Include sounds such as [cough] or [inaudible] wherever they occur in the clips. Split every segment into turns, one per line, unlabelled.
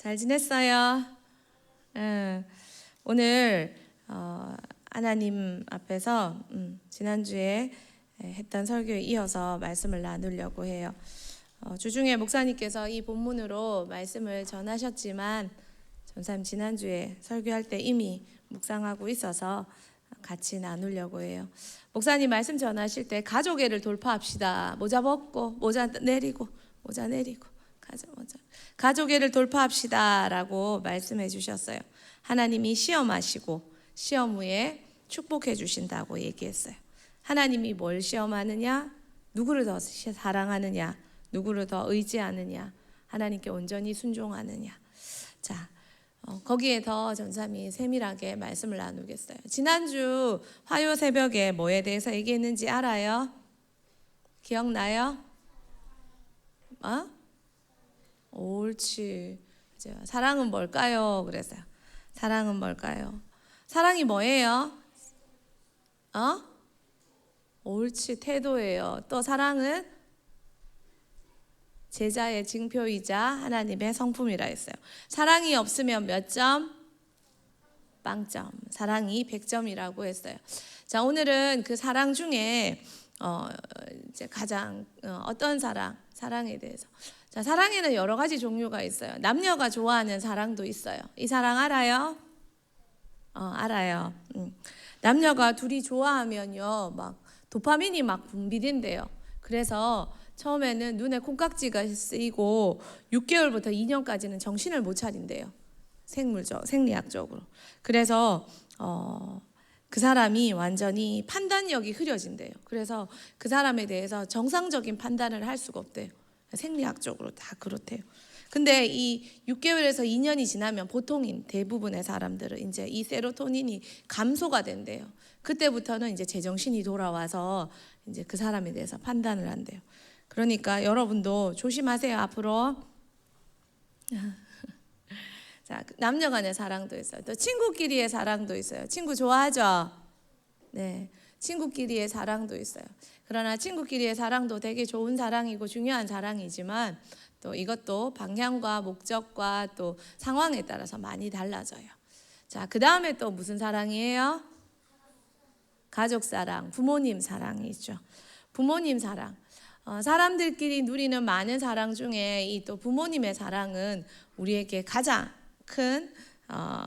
잘 지냈어요? 예, 오늘 어, 하나님 앞에서 음, 지난주에 예, 했던 설교에 이어서 말씀을 나누려고 해요. 어, 주중에 목사님께서 이 본문으로 말씀을 전하셨지만 전사님 지난주에 설교할 때 이미 묵상하고 있어서 같이 나누려고 해요. 목사님 말씀 전하실 때 가족애를 돌파합시다. 모자 벗고 모자 내리고 모자 내리고 가족 가족애를 돌파합시다라고 말씀해 주셨어요. 하나님이 시험하시고 시험 후에 축복해 주신다고 얘기했어요. 하나님이 뭘 시험하느냐? 누구를 더 사랑하느냐? 누구를 더 의지하느냐? 하나님께 온전히 순종하느냐? 자, 어, 거기에 더 전삼이 세밀하게 말씀을 나누겠어요. 지난주 화요 새벽에 뭐에 대해서 얘기했는지 알아요? 기억나요? 어? 옳지. 사랑은 뭘까요? 그랬어요. 사랑은 뭘까요? 사랑이 뭐예요? 어? 옳지. 태도예요. 또 사랑은 제자의 증표이자 하나님의 성품이라 했어요. 사랑이 없으면 몇 점? 빵점. 사랑이 100점이라고 했어요. 자, 오늘은 그 사랑 중에 어, 이제 가장 어, 어떤 사랑, 사랑에 대해서. 자, 사랑에는 여러 가지 종류가 있어요. 남녀가 좋아하는 사랑도 있어요. 이 사랑 알아요? 어, 알아요. 음. 남녀가 둘이 좋아하면요, 막 도파민이 막 분비된대요. 그래서 처음에는 눈에 콩깍지가 쓰이고 6개월부터 2년까지는 정신을 못 차린대요. 생물적, 생리학적으로. 그래서 어, 그 사람이 완전히 판단력이 흐려진대요. 그래서 그 사람에 대해서 정상적인 판단을 할 수가 없대요. 생리학적으로 다 그렇대요. 근데 이 6개월에서 2년이 지나면 보통인 대부분의 사람들은 이제 이 세로토닌이 감소가 된대요. 그때부터는 이제 제정신이 돌아와서 이제 그 사람에 대해서 판단을 한대요. 그러니까 여러분도 조심하세요 앞으로. [laughs] 자 남녀 간의 사랑도 있어요. 또 친구끼리의 사랑도 있어요. 친구 좋아하죠? 네, 친구끼리의 사랑도 있어요. 그러나 친구끼리의 사랑도 되게 좋은 사랑이고 중요한 사랑이지만 또 이것도 방향과 목적과 또 상황에 따라서 많이 달라져요. 자, 그 다음에 또 무슨 사랑이에요? 가족 사랑, 부모님 사랑이죠. 부모님 사랑. 어, 사람들끼리 누리는 많은 사랑 중에 이 또 부모님의 사랑은 우리에게 가장 큰 어,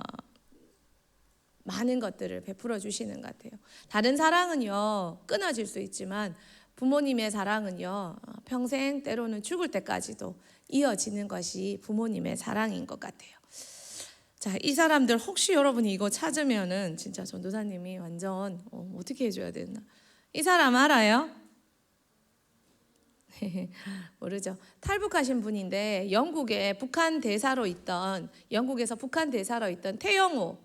많은 것들을 베풀어 주시는 것 같아요. 다른 사랑은요 끊어질 수 있지만 부모님의 사랑은요 어, 평생 때로는 죽을 때까지도 이어지는 것이 부모님의 사랑인 것 같아요. 자, 이 사람들 혹시 여러분이 이거 찾으면은 진짜 전도사님이 완전 어, 어떻게 해줘야 되나? 이 사람 알아요? [laughs] 모르죠. 탈북하신 분인데 영국에 북한 대사로 있던 영국에서 북한 대사로 있던 태영호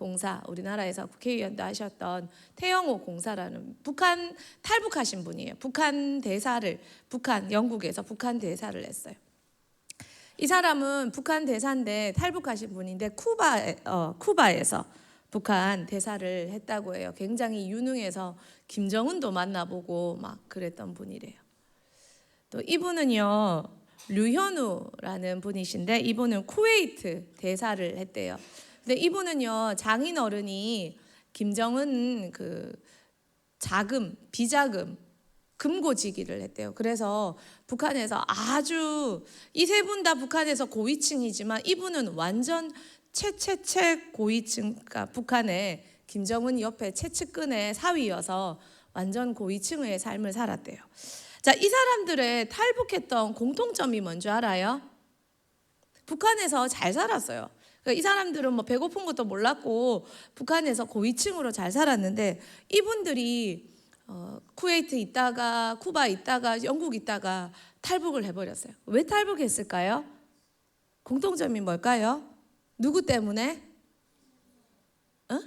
공사 우리나라에서 국회의원도 하셨던 태영호 공사라는 북한 탈북하신 분이에요. 북한 대사를 북한 영국에서 북한 대사를 했어요. 이 사람은 북한 대사인데 탈북하신 분인데 쿠바 어, 쿠바에서 북한 대사를 했다고 해요. 굉장히 유능해서 김정은도 만나보고 막 그랬던 분이래요. 또 이분은요 류현우라는 분이신데 이분은 쿠웨이트 대사를 했대요. 근데 이분은요 장인 어른이 김정은 그 자금 비자금 금고지기를 했대요. 그래서 북한에서 아주 이 세 분 다 북한에서 고위층이지만 이분은 완전 최최최 고위층, 그러니까 북한의 김정은 옆에 최측근의 사위여서 완전 고위층의 삶을 살았대요. 자, 이 사람들의 탈북했던 공통점이 뭔지 알아요? 북한에서 잘 살았어요. 그러니까 이 사람들은 뭐 배고픈 것도 몰랐고 북한에서 고위층으로 잘 살았는데 이분들이 어, 쿠웨이트 있다가 쿠바 있다가 영국 있다가 탈북을 해버렸어요. 왜 탈북했을까요? 공통점이 뭘까요? 누구 때문에? 어?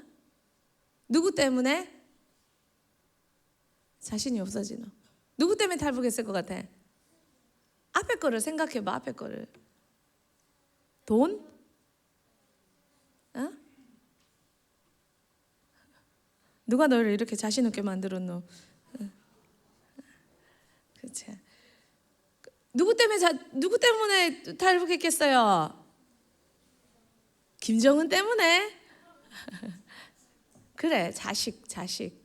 누구 때문에? 자신이 없어지노. 누구 때문에 탈북했을 것 같아? 앞에 거를 생각해봐. 앞에 거를. 돈? 어? 누가 너를 이렇게 자신 없게 만들었노? 그렇지. 누구 때문에 자, 누구 때문에 탈북했겠어요? 김정은 때문에? [laughs] 그래, 자식, 자식.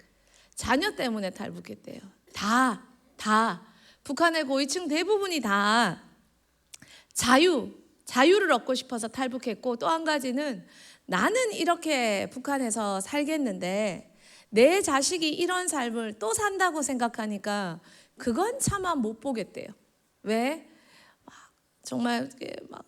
자녀 때문에 탈북했대요. 다, 다. 북한의 고위층 대부분이 다 자유, 자유를 얻고 싶어서 탈북했고 또 한 가지는 나는 이렇게 북한에서 살겠는데 내 자식이 이런 삶을 또 산다고 생각하니까 그건 차마 못 보겠대요. 왜? 막 정말 막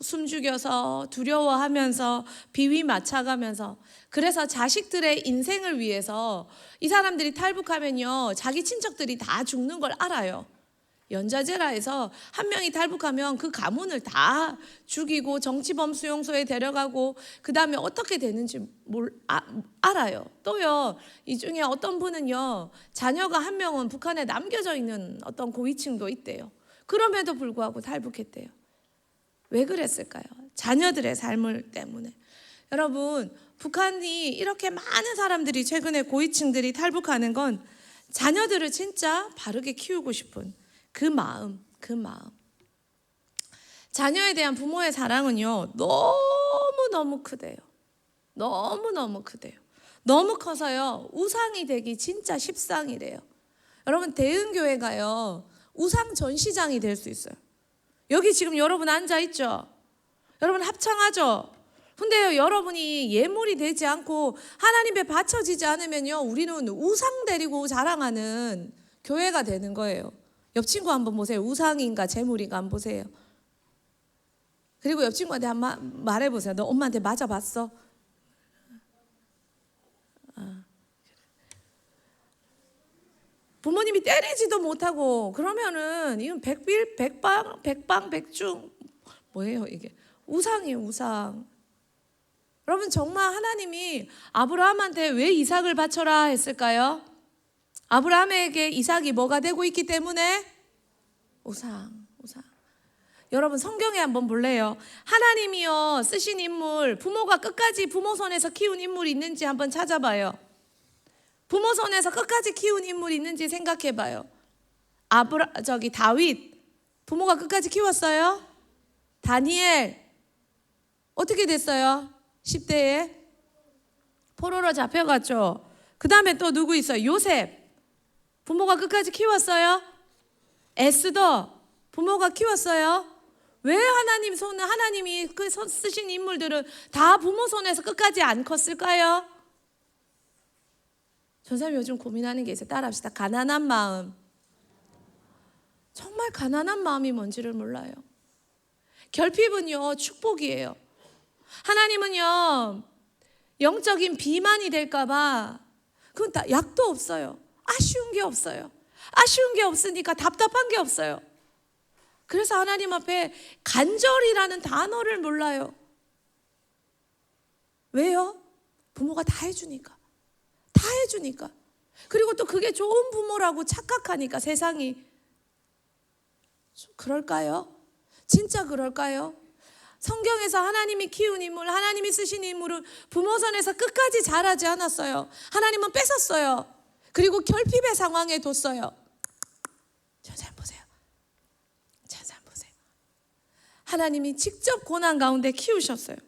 숨죽여서 두려워하면서 비위 맞춰가면서 그래서 자식들의 인생을 위해서 이 사람들이 탈북하면요 자기 친척들이 다 죽는 걸 알아요. 연자제라에서 한 명이 탈북하면 그 가문을 다 죽이고 정치범 수용소에 데려가고 그 다음에 어떻게 되는지 몰 아, 알아요. 또요 이 중에 어떤 분은요 자녀가 한 명은 북한에 남겨져 있는 어떤 고위층도 있대요. 그럼에도 불구하고 탈북했대요. 왜 그랬을까요? 자녀들의 삶을 때문에. 여러분, 북한이 이렇게 많은 사람들이 최근에 고위층들이 탈북하는 건 자녀들을 진짜 바르게 키우고 싶은 그 마음, 그 마음. 자녀에 대한 부모의 사랑은요, 너무너무 크대요. 너무너무 크대요. 너무 커서요, 우상이 되기 진짜 십상이래요. 여러분, 대은교회가요, 우상 전시장이 될 수 있어요. 여기 지금 여러분 앉아 있죠? 여러분 합창하죠? 근데요, 여러분이 예물이 되지 않고 하나님께 바쳐지지 않으면요, 우리는 우상 데리고 자랑하는 교회가 되는 거예요. 옆 친구 한번 보세요. 우상인가 재물인가 한번 보세요. 그리고 옆 친구한테 한번 말해보세요. 너 엄마한테 맞아봤어? 아, 부모님이 때리지도 못하고 그러면은 이건 백빌 백방 백방 백중 뭐예요 이게 우상이에요 우상. 여러분 정말 하나님이 아브라함한테 왜 이삭을 바쳐라 했을까요? 아브라함에게 이삭이 뭐가 되고 있기 때문에 우상 우상. 여러분 성경에 한번 볼래요. 하나님이요 쓰신 인물 부모가 끝까지 부모 손에서 키운 인물이 있는지 한번 찾아봐요. 부모 손에서 끝까지 키운 인물이 있는지 생각해봐요. 아브라 저기 다윗 부모가 끝까지 키웠어요. 다니엘 어떻게 됐어요? 10대에 포로로 잡혀갔죠. 그 다음에 또 누구 있어요? 요셉 부모가 끝까지 키웠어요. 에스더 부모가 키웠어요. 왜 하나님 손 하나님이 그손 쓰신 인물들은 다 부모 손에서 끝까지 안 컸을까요? 전사님 요즘 고민하는 게 있어요. 따라합시다. 가난한 마음. 정말 가난한 마음이 뭔지를 몰라요. 결핍은요, 축복이에요. 하나님은요, 영적인 비만이 될까봐, 그건 다 약도 없어요. 아쉬운 게 없어요. 아쉬운 게 없으니까 답답한 게 없어요. 그래서 하나님 앞에 간절이라는 단어를 몰라요. 왜요? 부모가 다 해주니까. 다 해주니까. 그리고 또 그게 좋은 부모라고 착각하니까 세상이. 그럴까요? 진짜 그럴까요? 성경에서 하나님이 키운 인물, 하나님이 쓰신 인물은 부모 손에서 끝까지 자라지 않았어요. 하나님은 뺏었어요. 그리고 결핍의 상황에 뒀어요. 천사 보세요. 천사 보세요. 하나님이 직접 고난 가운데 키우셨어요.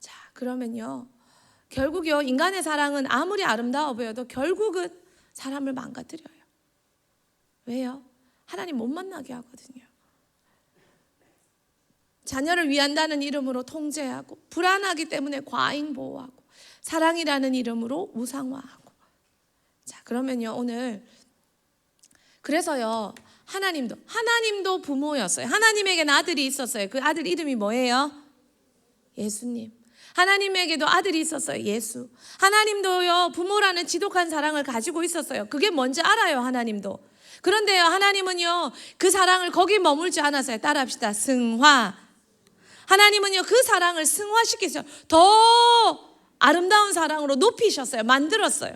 자, 그러면요. 결국요, 인간의 사랑은 아무리 아름다워 보여도 결국은 사람을 망가뜨려요. 왜요? 하나님 못 만나게 하거든요. 자녀를 위한다는 이름으로 통제하고, 불안하기 때문에 과잉 보호하고, 사랑이라는 이름으로 우상화하고. 자, 그러면요, 오늘. 그래서요, 하나님도, 하나님도 부모였어요. 하나님에게는 아들이 있었어요. 그 아들 이름이 뭐예요? 예수님. 하나님에게도 아들이 있었어요. 예수. 하나님도요, 부모라는 지독한 사랑을 가지고 있었어요. 그게 뭔지 알아요, 하나님도. 그런데요, 하나님은요, 그 사랑을 거기 머물지 않았어요. 따라합시다. 승화. 하나님은요, 그 사랑을 승화시키셔. 더 아름다운 사랑으로 높이셨어요. 만들었어요.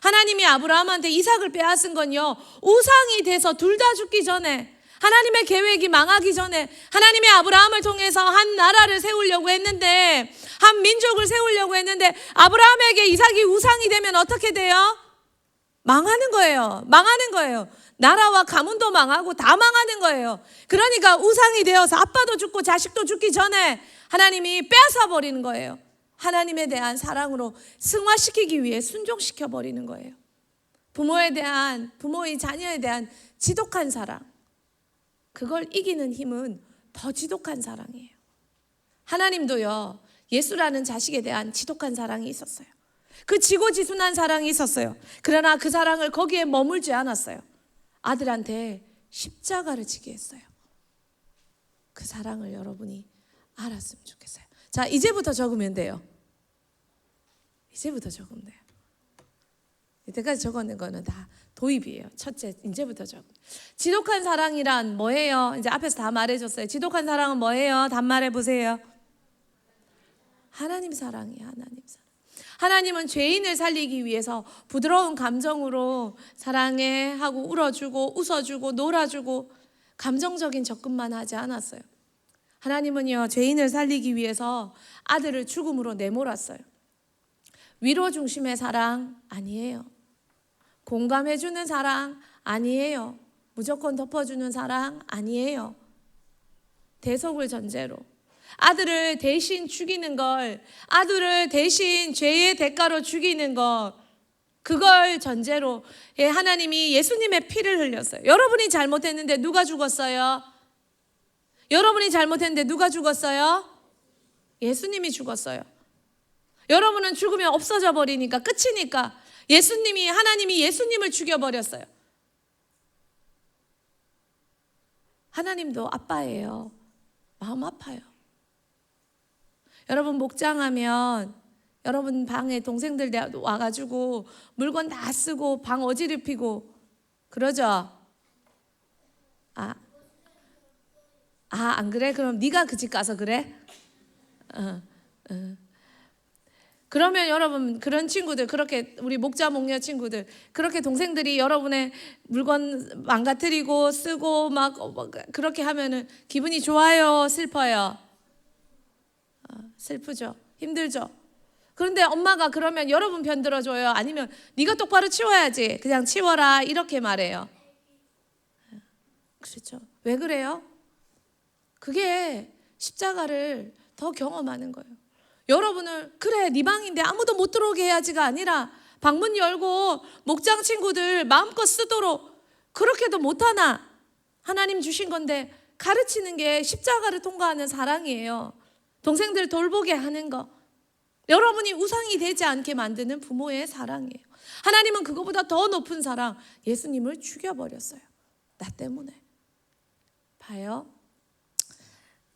하나님이 아브라함한테 이삭을 빼앗은 건요, 우상이 돼서 둘 다 죽기 전에 하나님의 계획이 망하기 전에 하나님이 아브라함을 통해서 한 나라를 세우려고 했는데 한 민족을 세우려고 했는데 아브라함에게 이삭이 우상이 되면 어떻게 돼요? 망하는 거예요. 망하는 거예요. 나라와 가문도 망하고 다 망하는 거예요. 그러니까 우상이 되어서 아빠도 죽고 자식도 죽기 전에 하나님이 빼앗아 버리는 거예요. 하나님에 대한 사랑으로 승화시키기 위해 순종시켜 버리는 거예요. 부모에 대한 부모의 자녀에 대한 지독한 사랑. 그걸 이기는 힘은 더 지독한 사랑이에요. 하나님도요. 예수라는 자식에 대한 지독한 사랑이 있었어요. 그 지고지순한 사랑이 있었어요. 그러나 그 사랑을 거기에 머물지 않았어요. 아들한테 십자가를 지게 했어요. 그 사랑을 여러분이 알았으면 좋겠어요. 자, 이제부터 적으면 돼요. 이제부터 적으면 돼요. 이때까지 적었는 거는 다 도입이에요. 첫째, 이제부터 적. 지독한 사랑이란 뭐예요? 이제 앞에서 다 말해줬어요. 지독한 사랑은 뭐예요? 단말해 보세요. 하나님 사랑이에요. 하나님 사랑. 하나님은 죄인을 살리기 위해서 부드러운 감정으로 사랑해 하고 울어주고 웃어주고 놀아주고 감정적인 접근만 하지 않았어요. 하나님은요 죄인을 살리기 위해서 아들을 죽음으로 내몰았어요. 위로 중심의 사랑 아니에요. 공감해주는 사랑 아니에요. 무조건 덮어주는 사랑 아니에요. 대속을 전제로 아들을 대신 죽이는 걸 아들을 대신 죄의 대가로 죽이는 것 그걸 전제로 예, 하나님이 예수님의 피를 흘렸어요. 여러분이 잘못했는데 누가 죽었어요? 여러분이 잘못했는데 누가 죽었어요? 예수님이 죽었어요. 여러분은 죽으면 없어져 버리니까 끝이니까 예수님이 하나님이 예수님을 죽여 버렸어요. 하나님도 아빠예요. 마음 아파요. 여러분 목장하면 여러분 방에 동생들 와가지고 물건 다 쓰고 방 어지럽히고 그러죠? 아, 아, 안 그래? 그럼 네가 그 집 가서 그래? 어, 어. 그러면 여러분 그런 친구들 그렇게 우리 목자 목녀 친구들 그렇게 동생들이 여러분의 물건 망가뜨리고 쓰고 막 그렇게 하면은 기분이 좋아요, 슬퍼요? 어, 슬프죠. 힘들죠. 그런데 엄마가 그러면 여러분 편 들어줘요. 아니면 네가 똑바로 치워야지. 그냥 치워라 이렇게 말해요. 그렇죠. 왜 그래요? 그게 십자가를 더 경험하는 거예요. 여러분을 그래 네 방인데 아무도 못 들어오게 해야지가 아니라 방문 열고 목장 친구들 마음껏 쓰도록 그렇게도 못하나 하나님 주신 건데 가르치는 게 십자가를 통과하는 사랑이에요. 동생들 돌보게 하는 거. 여러분이 우상이 되지 않게 만드는 부모의 사랑이에요. 하나님은 그거보다 더 높은 사랑, 예수님을 죽여버렸어요. 나 때문에. 봐요.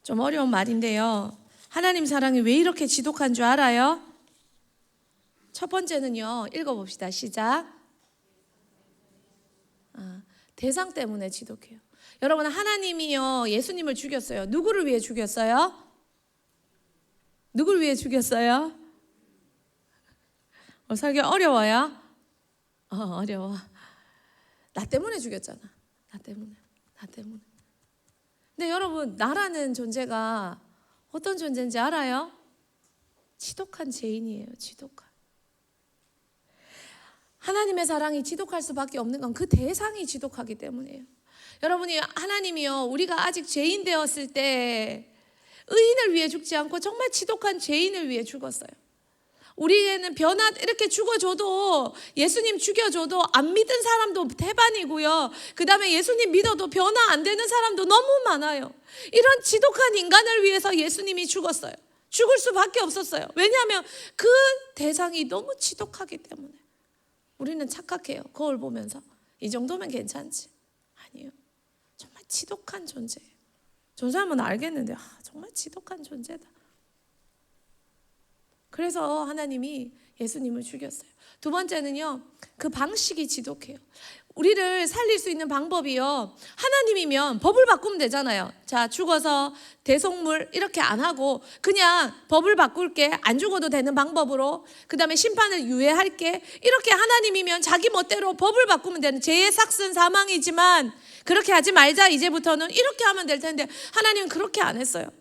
좀 어려운 말인데요. 하나님 사랑이 왜 이렇게 지독한 줄 알아요? 첫 번째는요, 읽어봅시다. 시작. 아, 대상 때문에 지독해요. 여러분, 하나님이요, 예수님을 죽였어요. 누구를 위해 죽였어요? 누굴 위해 죽였어요? 어, 설교 어려워요? 어, 어려워. 나 때문에 죽였잖아. 나 때문에. 나 때문에. 근데 여러분, 나라는 존재가 어떤 존재인지 알아요? 지독한 죄인이에요. 지독한. 하나님의 사랑이 지독할 수밖에 없는 건 그 대상이 지독하기 때문이에요. 여러분이 하나님이요, 우리가 아직 죄인 되었을 때 의인을 위해 죽지 않고 정말 지독한 죄인을 위해 죽었어요. 우리에는 변화 이렇게 죽어줘도 예수님 죽여줘도 안 믿은 사람도 대반이고요. 그 다음에 예수님 믿어도 변화 안 되는 사람도 너무 많아요. 이런 지독한 인간을 위해서 예수님이 죽었어요. 죽을 수밖에 없었어요. 왜냐하면 그 대상이 너무 지독하기 때문에. 우리는 착각해요. 거울 보면서. 이 정도면 괜찮지. 아니요. 정말 지독한 존재예요. 존재하면 알겠는데, 아, 정말 지독한 존재다. 그래서 하나님이 예수님을 죽였어요. 두 번째는요, 그 방식이 지독해요. 우리를 살릴 수 있는 방법이요. 하나님이면 법을 바꾸면 되잖아요. 자, 죽어서 대속물 이렇게 안 하고 그냥 법을 바꿀게. 안 죽어도 되는 방법으로. 그 다음에 심판을 유예할게. 이렇게 하나님이면 자기 멋대로 법을 바꾸면 되는 죄의 삭슨 사망이지만 그렇게 하지 말자. 이제부터는 이렇게 하면 될 텐데 하나님은 그렇게 안 했어요.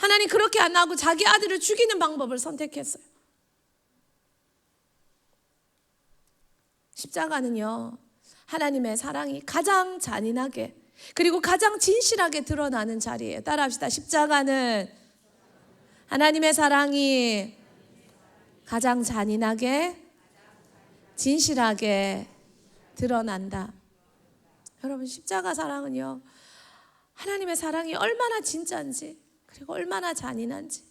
하나님 그렇게 안 하고 자기 아들을 죽이는 방법을 선택했어요. 십자가는요, 하나님의 사랑이 가장 잔인하게, 그리고 가장 진실하게 드러나는 자리예요. 따라합시다. 십자가는 하나님의 사랑이 가장 잔인하게, 진실하게 드러난다. 여러분, 십자가 사랑은요, 하나님의 사랑이 얼마나 진짜인지, 그리고 얼마나 잔인한지.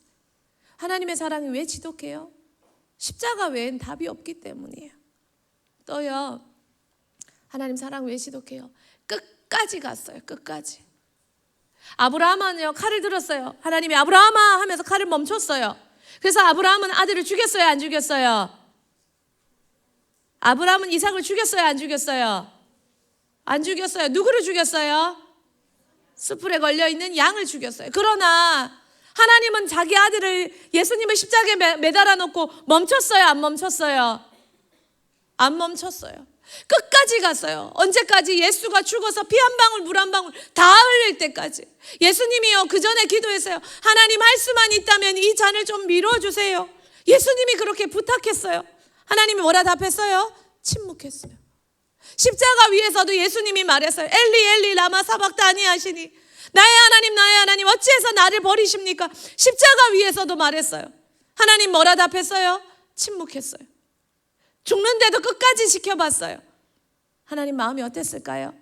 하나님의 사랑이 왜 지독해요? 십자가 외엔 답이 없기 때문이에요. 또요, 하나님 사랑 왜 지독해요? 끝까지 갔어요. 끝까지. 아브라함은요 칼을 들었어요. 하나님이 아브라함아 하면서 칼을 멈췄어요. 그래서 아브라함은 아들을 죽였어요, 안 죽였어요? 아브라함은 이삭을 죽였어요, 안 죽였어요? 안 죽였어요. 누구를 죽였어요? 숯불에 걸려 있는 양을 죽였어요. 그러나 하나님은 자기 아들을 예수님을 십자가에 매- 매달아 놓고 멈췄어요, 안 멈췄어요? 안 멈췄어요. 끝까지 갔어요. 언제까지 예수가 죽어서 피 한 방울 물 한 방울 다 흘릴 때까지. 예수님이요 그 전에 기도했어요. 하나님 할 수만 있다면 이 잔을 좀 밀어 주세요. 예수님이 그렇게 부탁했어요. 하나님이 뭐라 답했어요? 침묵했어요. 십자가 위에서도 예수님이 말했어요. 엘리 엘리 라마 사박다니 하시니 나의 하나님 나의 하나님 어찌해서 나를 버리십니까? 십자가 위에서도 말했어요. 하나님 뭐라 답했어요? 침묵했어요. 죽는데도 끝까지 지켜봤어요. 하나님 마음이 어땠을까요?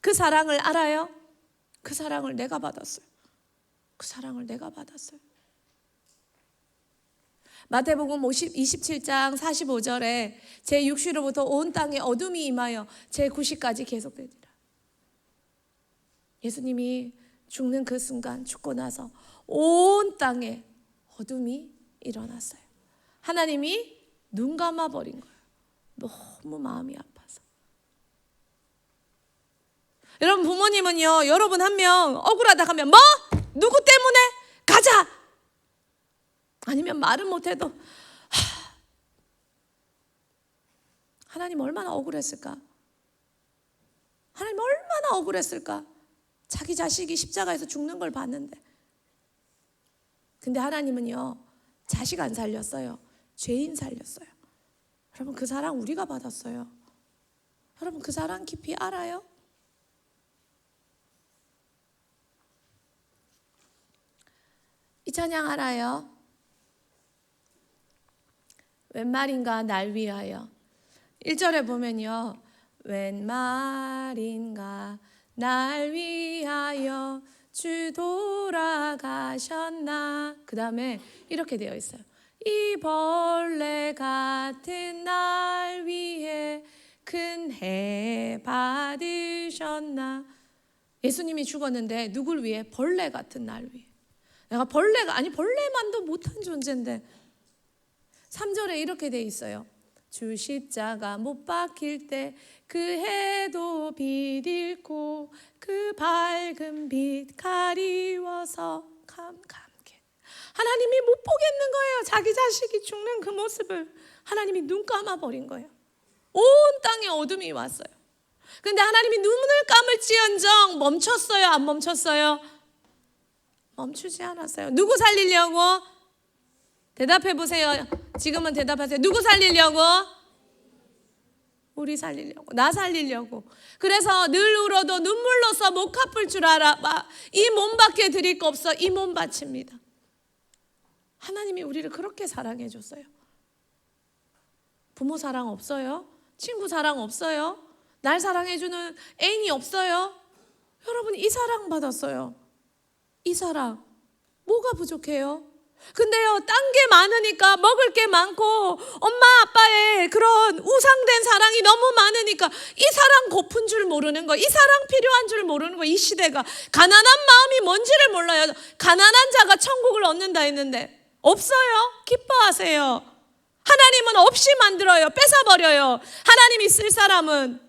그 사랑을 알아요? 그 사랑을 내가 받았어요. 그 사랑을 내가 받았어요. 마태복음 50, 27장 45절에 제 6시로부터 온 땅에 어둠이 임하여 제 9시까지 계속되리라. 예수님이 죽는 그 순간 죽고 나서 온 땅에 어둠이 일어났어요. 하나님이 눈 감아 버린 거예요. 너무 마음이 아파서. 여러분 부모님은요, 여러분 한 명 억울하다 하면 뭐? 누구 때문에? 가자. 아니면 말은 못해도 하, 하나님 얼마나 억울했을까? 하나님 얼마나 억울했을까? 자기 자식이 십자가에서 죽는 걸 봤는데. 근데 하나님은요, 자식 안 살렸어요. 죄인 살렸어요. 여러분, 그 사랑 우리가 받았어요. 여러분, 그 사랑 깊이 알아요? 이 찬양 알아요? 웬 말인가 날 위하여. 1절에 보면요. 웬 말인가 날 위하여 주 돌아가셨나. 그 다음에 이렇게 되어 있어요. 이 벌레 같은 날 위해 큰 해 받으셨나. 예수님이 죽었는데 누굴 위해? 벌레 같은 날 위해. 내가 벌레가 아니 벌레만도 못한 존재인데 3절에 이렇게 돼 있어요. 주 십자가 못 박힐 때 그 해도 빛 잃고 그 밝은 빛 가리워서 감 감게 하나님이 못 보겠는 거예요. 자기 자식이 죽는 그 모습을 하나님이 눈 감아 버린 거예요. 온 땅에 어둠이 왔어요. 근데 하나님이 눈을 감을지언정 멈췄어요, 안 멈췄어요? 멈추지 않았어요. 누구 살리려고? 대답해 보세요. 지금은 대답하세요. 누구 살리려고? 우리 살리려고. 나 살리려고. 그래서 늘 울어도 눈물로써 못 갚을 줄 알아. 이 몸 밖에 드릴 거 없어. 이 몸 바칩니다. 하나님이 우리를 그렇게 사랑해 줬어요. 부모 사랑 없어요? 친구 사랑 없어요? 날 사랑해 주는 애인이 없어요? 여러분 이 사랑 받았어요. 이 사랑 뭐가 부족해요? 근데요, 딴 게 많으니까 먹을 게 많고 엄마 아빠의 그런 우상된 사랑이 너무 많으니까 이 사랑 고픈 줄 모르는 거, 이 사랑 필요한 줄 모르는 거, 이 시대가 가난한 마음이 뭔지를 몰라요. 가난한 자가 천국을 얻는다 했는데 없어요. 기뻐하세요. 하나님은 없이 만들어요. 뺏어버려요. 하나님이 쓸 사람은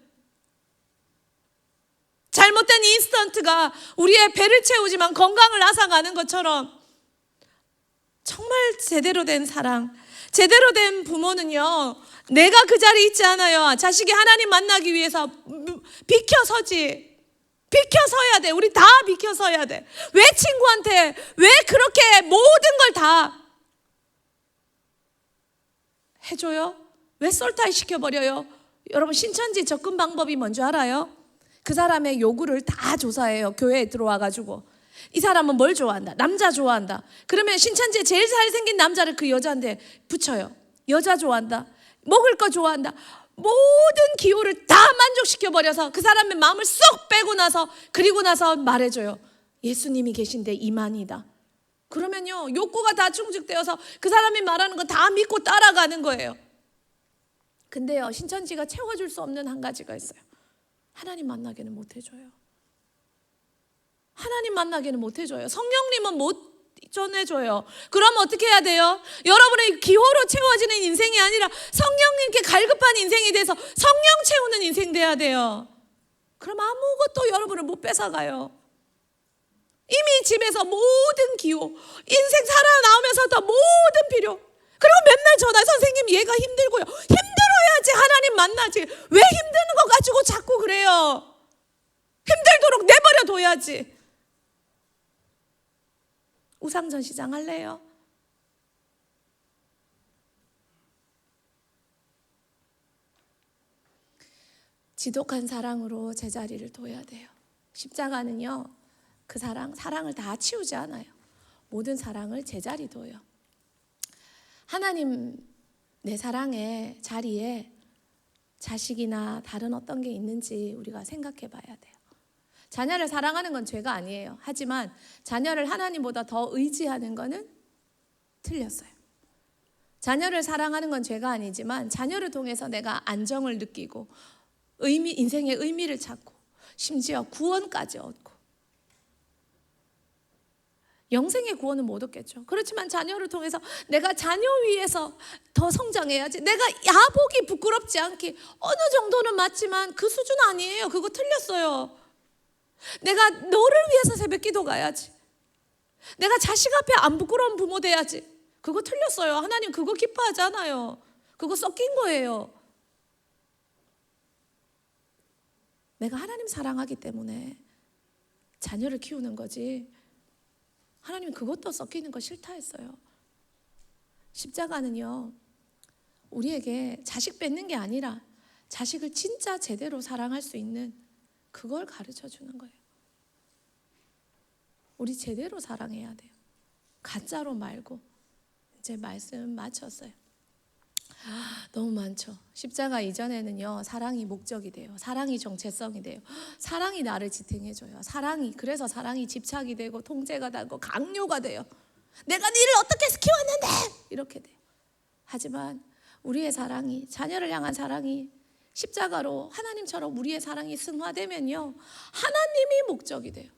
잘못된 인스턴트가 우리의 배를 채우지만 건강을 앗아가는 것처럼 정말 제대로 된 사랑, 제대로 된 부모는요, 내가 그 자리에 있지 않아요. 자식이 하나님 만나기 위해서 비켜서지. 비켜서야 돼. 우리 다 비켜서야 돼. 왜 친구한테, 왜 그렇게 모든 걸 다 해줘요? 왜 쏠타이 시켜버려요? 여러분 신천지 접근 방법이 뭔지 알아요? 그 사람의 요구를 다 조사해요. 교회에 들어와 가지고. 이 사람은 뭘 좋아한다? 남자 좋아한다. 그러면 신천지에 제일 잘생긴 남자를 그 여자한테 붙여요. 여자 좋아한다. 먹을 거 좋아한다. 모든 기호를 다 만족시켜 버려서 그 사람의 마음을 쏙 빼고 나서 그리고 나서 말해줘요. 예수님이 계신데 이만이다. 그러면요 욕구가 다 충족되어서 그 사람이 말하는 거다 믿고 따라가는 거예요. 근데요 신천지가 채워줄 수 없는 한 가지가 있어요. 하나님 만나게는 못 해줘요. 하나님 만나게는 못 해줘요. 성령님은 못 전해줘요. 그럼 어떻게 해야 돼요? 여러분의 기호로 채워지는 인생이 아니라 성령님께 갈급한 인생이 돼서 성령 채우는 인생 돼야 돼요. 그럼 아무것도 여러분을 못 뺏어가요. 이미 집에서 모든 기호, 인생 살아나오면서도 모든 필요. 그리고 맨날 전화 선생님 얘가 힘들고요. 힘들어야지 하나님 만나지. 왜 힘드는 거 가지고 자꾸 그래요? 힘들도록 내버려 둬야지. 우상전 시장 할래요? 지독한 사랑으로 제자리를 둬야 돼요. 십자가는요, 그 사랑, 사랑을 다 치우지 않아요. 모든 사랑을 제자리 둬요. 하나님 내 사랑의 자리에 자식이나 다른 어떤 게 있는지 우리가 생각해 봐야 돼요. 자녀를 사랑하는 건 죄가 아니에요. 하지만 자녀를 하나님보다 더 의지하는 거는 틀렸어요. 자녀를 사랑하는 건 죄가 아니지만 자녀를 통해서 내가 안정을 느끼고 의미 인생의 의미를 찾고 심지어 구원까지 얻고 영생의 구원은 못 얻겠죠. 그렇지만 자녀를 통해서 내가 자녀 위해서 더 성장해야지. 내가 야복이 부끄럽지 않게 어느 정도는 맞지만 그 수준 아니에요. 그거 틀렸어요. 내가 너를 위해서 새벽 기도 가야지. 내가 자식 앞에 안 부끄러운 부모 돼야지. 그거 틀렸어요. 하나님 그거 기뻐하지 않아요. 그거 섞인 거예요. 내가 하나님 사랑하기 때문에 자녀를 키우는 거지. 하나님 그것도 섞이는 거 싫다 했어요. 십자가는요, 우리에게 자식 뺏는 게 아니라 자식을 진짜 제대로 사랑할 수 있는 그걸 가르쳐 주는 거예요. 우리 제대로 사랑해야 돼요. 가짜로 말고. 이제 말씀 마쳤어요. 너무 많죠. 십자가 이전에는요, 사랑이 목적이 돼요. 사랑이 정체성이 돼요. 사랑이 나를 지탱해줘요. 사랑이, 그래서 사랑이 집착이 되고, 통제가 되고, 강요가 돼요. 내가 니를 어떻게 키웠는데! 이렇게 돼요. 하지만 우리의 사랑이, 자녀를 향한 사랑이 십자가로 하나님처럼 우리의 사랑이 승화되면요, 하나님이 목적이 돼요.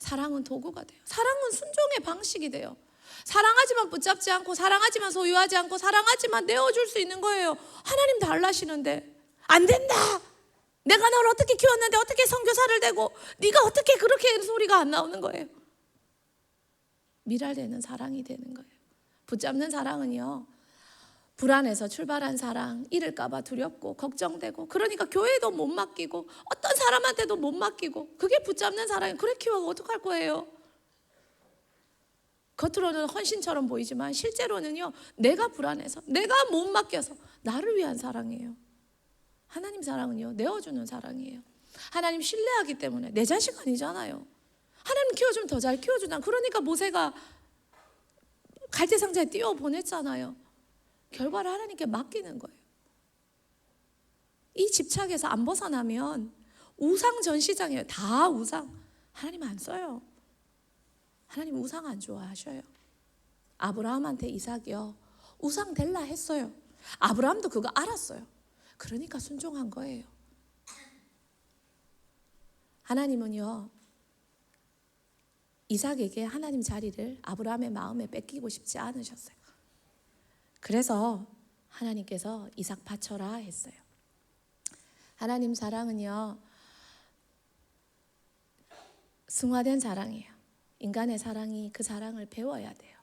사랑은 도구가 돼요. 사랑은 순종의 방식이 돼요. 사랑하지만 붙잡지 않고 사랑하지만 소유하지 않고 사랑하지만 내어줄 수 있는 거예요. 하나님 달라시는데 안 된다. 내가 널 어떻게 키웠는데 어떻게 선교사를 되고 네가 어떻게 그렇게 소리가 안 나오는 거예요. 미랄되는 사랑이 되는 거예요. 붙잡는 사랑은요. 불안해서 출발한 사랑, 잃을까봐 두렵고 걱정되고 그러니까 교회도 못 맡기고 어떤 사람한테도 못 맡기고 그게 붙잡는 사랑이 그래 키워가 어떡할 거예요? 겉으로는 헌신처럼 보이지만 실제로는요 내가 불안해서 내가 못 맡겨서 나를 위한 사랑이에요. 하나님 사랑은요 내어주는 사랑이에요. 하나님 신뢰하기 때문에 내 자식 아니잖아요. 하나님 키워주면 더 잘 키워주나 그러니까 모세가 갈대 상자에 띄워 보냈잖아요. 결과를 하나님께 맡기는 거예요. 이 집착에서 안 벗어나면 우상 전시장이에요. 다 우상. 하나님 안 써요. 하나님 우상 안 좋아하셔요. 아브라함한테 이삭이요. 우상 될라 했어요. 아브라함도 그거 알았어요. 그러니까 순종한 거예요. 하나님은요. 이삭에게 하나님 자리를 아브라함의 마음에 뺏기고 싶지 않으셨어요. 그래서 하나님께서 이삭 바쳐라 했어요. 하나님 사랑은요. 승화된 사랑이에요. 인간의 사랑이 그 사랑을 배워야 돼요.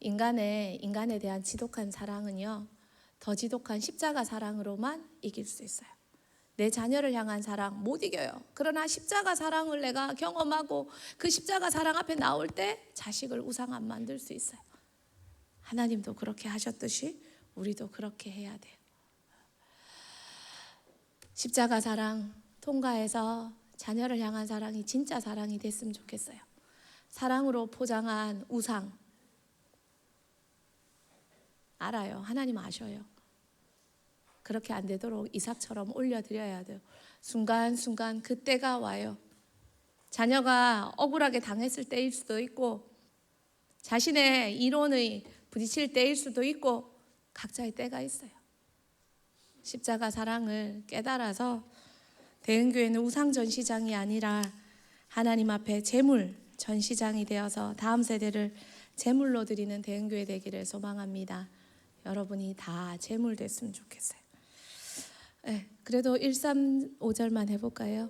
인간의 인간에 대한 지독한 사랑은요. 더 지독한 십자가 사랑으로만 이길 수 있어요. 내 자녀를 향한 사랑 못 이겨요. 그러나 십자가 사랑을 내가 경험하고 그 십자가 사랑 앞에 나올 때 자식을 우상 안 만들 수 있어요. 하나님도 그렇게 하셨듯이 우리도 그렇게 해야 돼요. 십자가 사랑 통과해서 자녀를 향한 사랑이 진짜 사랑이 됐으면 좋겠어요. 사랑으로 포장한 우상 알아요. 하나님 아셔요. 그렇게 안 되도록 이삭처럼 올려드려야 돼요. 순간순간 그때가 와요. 자녀가 억울하게 당했을 때일 수도 있고 자신의 이론의 부딪힐 때일 수도 있고 각자의 때가 있어요. 십자가 사랑을 깨달아서 대흥교회는 우상 전시장이 아니라 하나님 앞에 제물 전시장이 되어서 다음 세대를 제물로 드리는 대흥교회 되기를 소망합니다. 여러분이 다 제물 됐으면 좋겠어요. 네, 그래도 1, 3, 5절만 해볼까요?